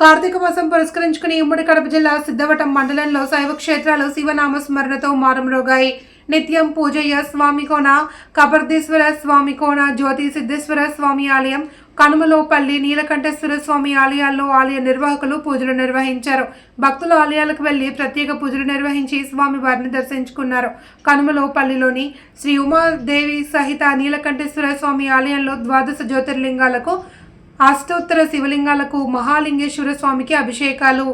కార్తీక మాసం పురస్కరించుకుని ఉమ్మడి కడప జిల్లా సిద్ధవటం మండలంలో శైవ క్షేత్రాలు శివనామ మారుమ్రోగాయి. నిత్యం పూజయ్య స్వామి కోన కబర్దీశ్వర స్వామి కోన జ్యోతి సిద్ధేశ్వర స్వామి ఆలయం కనుమలోపల్లి నీలకంఠేశ్వర స్వామి ఆలయాల్లో ఆలయ నిర్వాహకులు పూజలు నిర్వహించారు. భక్తులు ఆలయాలకు వెళ్ళి ప్రత్యేక పూజలు నిర్వహించి స్వామి వారిని దర్శించుకున్నారు. కనుమలోపల్లిలోని శ్రీ ఉమాదేవి సహిత నీలకంఠేశ్వర స్వామి ఆలయంలో ద్వాదశ జ్యోతిర్లింగాలకు అష్టోత్తర శివలింగాలకు మహాలింగేశ్వర స్వామికి అభిషేకాలు.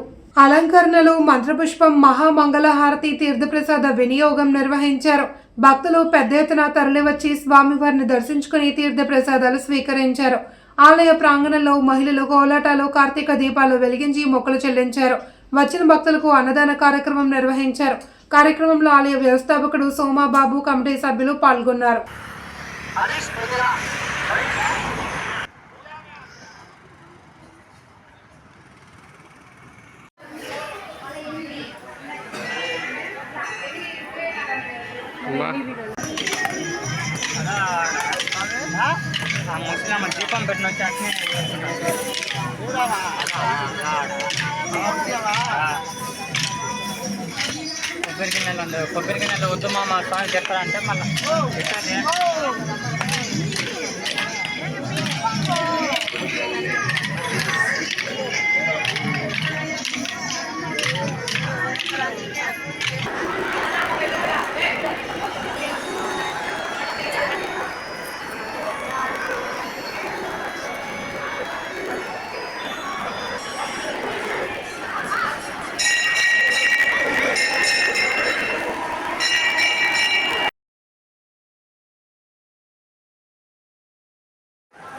అలంకరణలు మంత్రపుష్పం మహామంగళహారతి తీర్థప్రసాద వినియోగం నిర్వహించారు. భక్తులు పెద్ద ఎత్తున తరలివచ్చి స్వామివారిని దర్శించుకుని తీర్థప్రసాదాలు స్వీకరించారు. ఆలయ ప్రాంగణంలో మహిళలు కోలాటాలు కార్తీక దీపాలు వెలిగించి మొక్కలు చెల్లించారు. వచ్చిన భక్తులకు అన్నదాన కార్యక్రమం నిర్వహించారు. కార్యక్రమంలో ఆలయ వ్యవస్థాపకుడు సోమాబాబు కమిటీ సభ్యులు పాల్గొన్నారు. ముస్లిం దీపం పెట్టిన చట్నీ కొబ్బరి గిన్నెలు ఉంది కొబ్బరి గిన్నెలు వద్దు మా మా స్వామి చెప్పారంటే మళ్ళీ.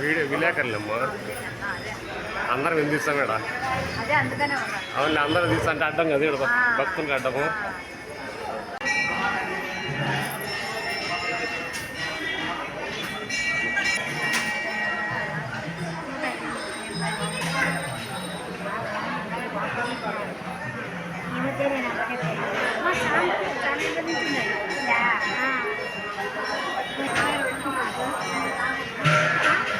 వీడియో విలేకరులేమ్మా అందరం ఎందుకు తీస్తాం ఇక్కడ? అవును అందరం తీస్తుంటే అడ్డం కదా ఇక్కడ భక్తులకు అడ్డము. ಇವತ್ತೇನೆ ನಮಗೆ